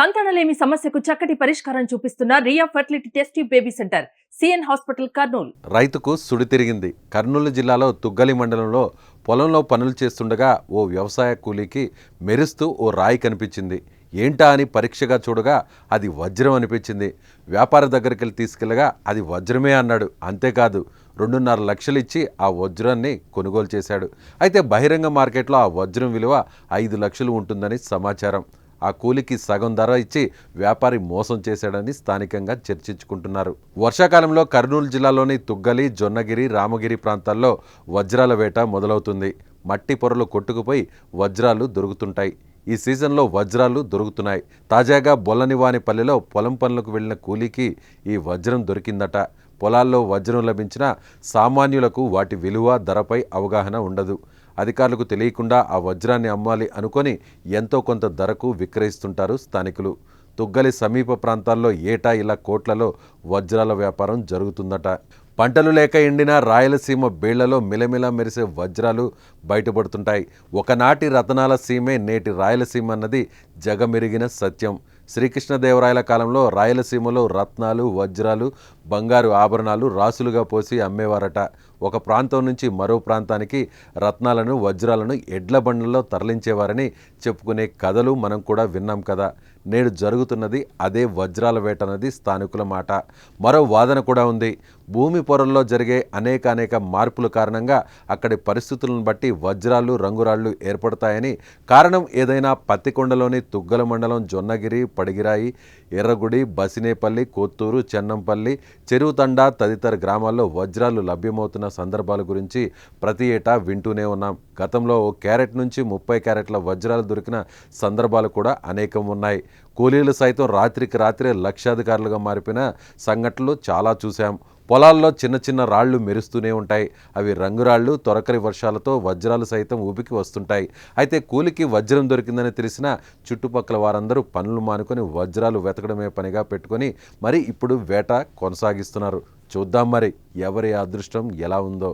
సంతానలేమి సమస్యకు చక్కటి పరిష్కారం చూపిస్తున్న Riya fertility test baby center CN hospital Kurnool. రైతుకు సుడి తిరిగింది. కర్నూలు జిల్లాలో తుగ్గలి మండలంలో పొలంలో పనులు చేస్తుండగా ఓ వ్యవసాయ కూలీకి మెరుస్తూ ఓ రాయి కనిపించింది. ఏంటా అని పరీక్షగా చూడగా అది వజ్రం అనిపించింది. వ్యాపార దగ్గరికి వెళ్ళి తీసుకెళ్ళగా అది వజ్రమే అన్నాడు. అంతేకాదు రెండున్నర లక్షలు ఇచ్చి ఆ వజ్రాన్ని కొనుగోలు చేశాడు. అయితే బహిరంగ మార్కెట్లో ఆ వజ్రం విలువ ఐదు లక్షలు ఉంటుందని సమాచారం. ఆ కూలికి సగం ధర ఇచ్చి వ్యాపారి మోసం చేశాడని స్థానికంగా చర్చించుకుంటున్నారు. వర్షాకాలంలో కర్నూలు జిల్లాలోని తుగ్గలి జొన్నగిరి రామగిరి ప్రాంతాల్లో వజ్రాల వేట మొదలవుతుంది. మట్టి పొరలు కొట్టుకుపోయి వజ్రాలు దొరుకుతుంటాయి. ఈ సీజన్లో వజ్రాలు దొరుకుతున్నాయి. తాజాగా బొల్లనివానిపల్లిలో పొలం పనులకు వెళ్ళిన కూలీకి ఈ వజ్రం దొరికిందట. పొలాల్లో వజ్రం లభించిన సామాన్యులకు వాటి విలువ ధరపై అవగాహన ఉండదు. అధికారులకు తెలియకుండా ఆ వజ్రాన్ని అమ్మాలి అనుకొని ఎంతో కొంత ధరకు విక్రయిస్తుంటారు స్థానికులు. తుగ్గలి సమీప ప్రాంతాల్లో ఏటా ఇలా కోట్లలో వజ్రాల వ్యాపారం జరుగుతుందట. పంటలు లేక ఎండిన రాయలసీమ బీళ్ళలో మిలమిల మెరిసే వజ్రాలు బయటపడుతుంటాయి. ఒకనాటి రతనాల సీమే నేటి రాయలసీమ అన్నది జగమెరిగిన సత్యం. శ్రీకృష్ణదేవరాయల కాలంలో రాయలసీమలో రత్నాలు వజ్రాలు బంగారు ఆభరణాలు రాసులుగా పోసి అమ్మేవారట. ఒక ప్రాంతం నుంచి మరో ప్రాంతానికి రత్నాలను వజ్రాలను ఎడ్ల బండ్లలో తరలించేవారని చెప్పుకునే కథలు మనం కూడా విన్నాం కదా. నేడు జరుగుతున్నది అదే వజ్రాల వేట అన్నది స్థానికుల మాట. మరో వాదన కూడా ఉంది. భూమి పొరల్లో జరిగే అనేక అనేక మార్పుల కారణంగా అక్కడి పరిస్థితులను బట్టి వజ్రాలు రంగురాళ్ళు ఏర్పడతాయని కారణం ఏదైనా పత్తికొండలోని తుగ్గల మండలం జొన్నగిరి పడిగిరాయి ఎర్రగుడి బసినేపల్లి కొత్తూరు చెన్నంపల్లి చెరువుతండ తదితర గ్రామాల్లో వజ్రాలు లభ్యమవుతున్న సందర్భాల గురించి ప్రతి ఏటా వింటూనే ఉన్నాం. గతంలో ఓ క్యారెట్ నుంచి ముప్పై క్యారెట్ల వజ్రాలు దొరికిన సందర్భాలు కూడా అనేకం ఉన్నాయి. కూలీలు సైతం రాత్రికి రాత్రే లక్షాధికారులుగా మారిపోయిన సంఘటనలు చాలా చూశాం. పొలాల్లో చిన్న చిన్న రాళ్ళు మెరుస్తూనే ఉంటాయి. అవి రంగురాళ్ళు తొరకరి వర్షాలతో వజ్రాలు సైతం ఊపికి వస్తుంటాయి. అయితే కూలికి వజ్రం దొరికిందని తెలిసిన చుట్టుపక్కల వారందరూ పనులు మానుకొని వజ్రాలు వెతకడమే పనిగా పెట్టుకొని మరి ఇప్పుడు వేట కొనసాగిస్తున్నారు. చూద్దాం మరి ఎవరి అదృష్టం ఎలా ఉందో.